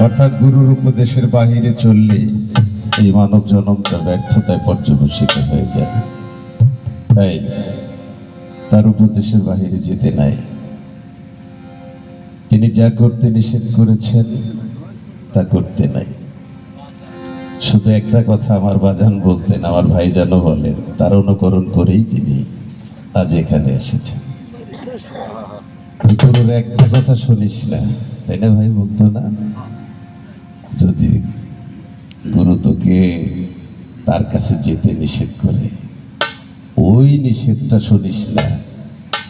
অর্থাৎ গুরুর উপদেশের বাহিরে চললে এই মানব জনমটা ব্যর্থতায় পর্যবসিত হয়ে যায়। তাই তার উপদেশের বাহিরে যেতে নাই। তিনি যা করতে নিষেধ করেছেন, তা করতে নাই। শুধু একটা কথা আমার বাজান বলতেন, আমার ভাইজানও বলেন, তার অনুকরণ করেই তিনি আজ এখানে এসেছেন। একটা কথা শুনিস না, তাই না ভাই, বলতো না? যদি গুরু তোকে তার কাছে যেতে নিষেধ করে, ওই নিষেধটা শুনিস না,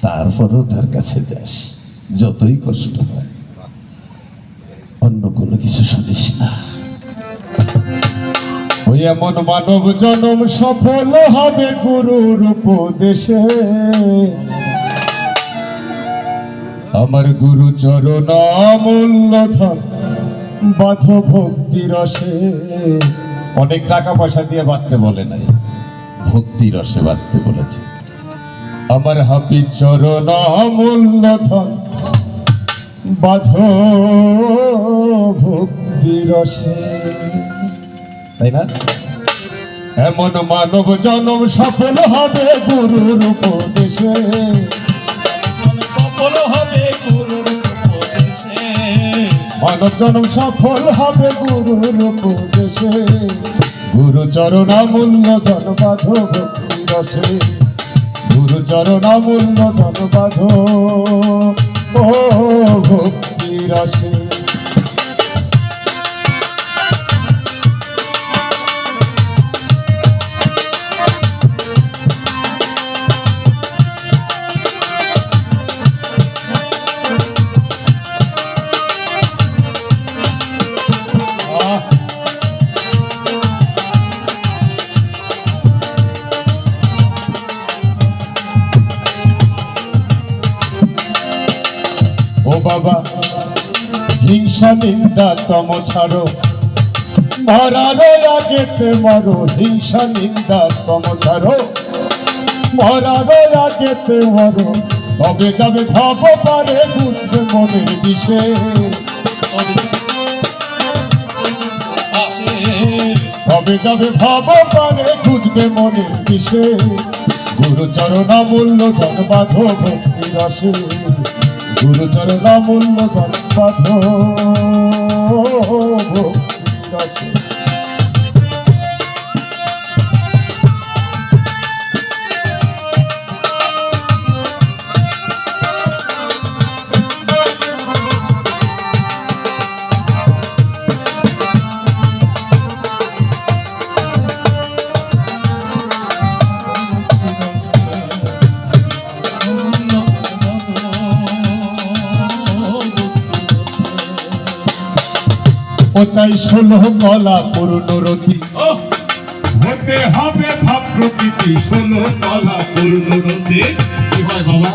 তারপরেও তার কাছে যাস, যতই কষ্ট হয়। অন্য কোনো কিছু শুনিস না। ওই এমন মানব জনম সফল হবে গুরুর উপদেশে। আমার গুরু চরণ অমূল্য ধন বাধ ভক্তি রসে অনেক টাকা পয়সা দিয়ে বাঁধতে বলে নাই। ভক্তি রসে বাঁধতে বলেছে। আমার হাপি চরণ অমূল্য ধন। বাধ ভক্তি রসে তাই না? এমন মানব জনম সফল হবে গুরুর উপদেশে। সফল হবে গুরুর মানব জনম সফল হবে গুরুর উপদেশে। গুরু চরণামূল্য ধন ধনবাধ ভক্তি রসে গুরু চরণামূল্য ধন বাধ ও ভক্তি রসে বাবা। হিংসা, নিন্দা, তম ছাড়ো। মরার আগেতে মারো। হিংসা, নিন্দা, তম ছাড়ো। মরার আগেতে মারো। তবে যাবে ভাব পারে বুঝবে মনের আসে তবে যাবে ভাব পারে বুঝবে মনের বিষে। গুরু চরণা মূল্য ধন বাধ ভক্তি রসে গুরু চরণা মূল্য তাই ষোলো কলা পূর্ণরতি হতে হবে ভাব প্রকৃতি ষোলো কলা পূর্ণরতি কি হয় বাবা?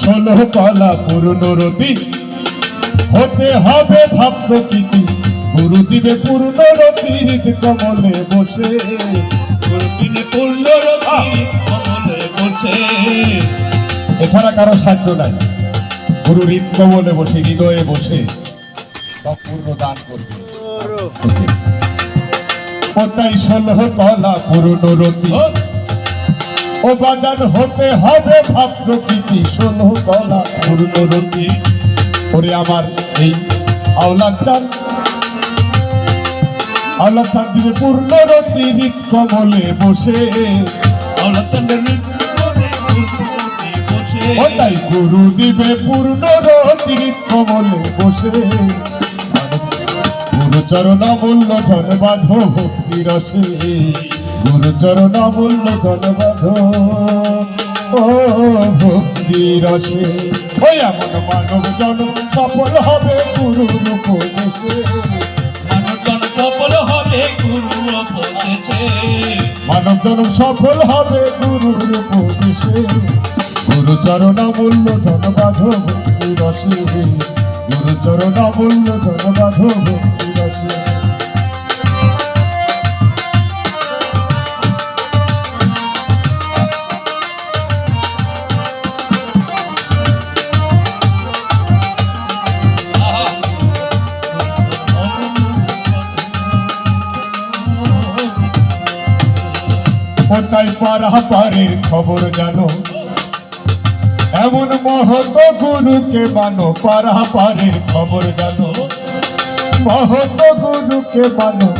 ষোলো কলা পূর্ণরতি হতে হবে ভাব প্রকৃতি গুরু দিবে পূর্ণরতি হৃদ কমলে বসে। পূর্ণ রতি কমলে বসে। এছাড়া কারও সাধ্য নাই। গুরু হৃদ কমলে বসে হৃদয়ে বসে। পূর্ণ দান করবে কলা পূর্ণরতি ও বাজার হতে হবে ভাব প্রকৃতি। কলা পূর্ণরতি ওরে আমার এই আওলাদ চান আওলাদ চান দিবে পূর্ণরতি হৃদ কমলে বসে। বসে। ওটাই গুরু দিবে পূর্ণ রতির কমলে বসে। চরণ মূল্য ধন বাধ ভক্তি রসে গুরু চরণ মূল্য ধন বাধ। ও ভক্তি রসে। ওই এমন মানব জন সফল হবে গুরুর উপদেশে। মানবজন সফল হবে গুরু উপদেশে। মানব জন সফল হবে গুরুর উপদেশে। গুরু চরণ মূল্য ধন বাধ ভক্তি রসে। গুরু চরণা বলল জগদা ধরব তাই পারা পারের খবর জানো? এমন মহত গুরুকে মানো পারা পারের খবর জানো। মহত গুরুকে মানো।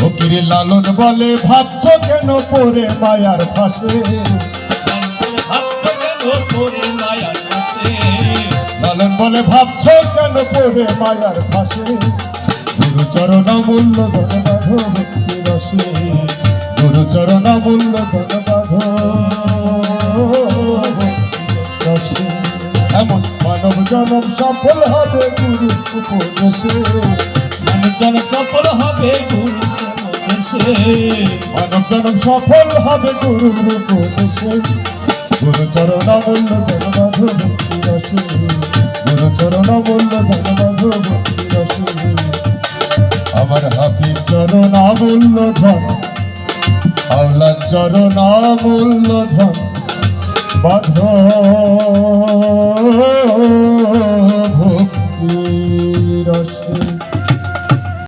ফকির লালন বলে, ভাবছ কেন পরে মায়ার ফাঁসে লালন বলে, ভাবছ কেন পরে মায়ার ফাঁসে গুরু চরণ মূল্য ধন বাধ ভক্তি রসে। গুরু চরণ মূল্য ধন এমন মানব জনম সফল হবে গুরু উপদেশে। মানুষজন সফল হবে গুরু মানব জনম সফল হবে গুরুর উপদেশে। গুরু চরণ মূল্য গুরু চরণ মূল্য আমার হাফিজ চরণ আমূল্য ধন। আল্লাহ চরণ আমূল্য ধন। বাধা ভক্তি।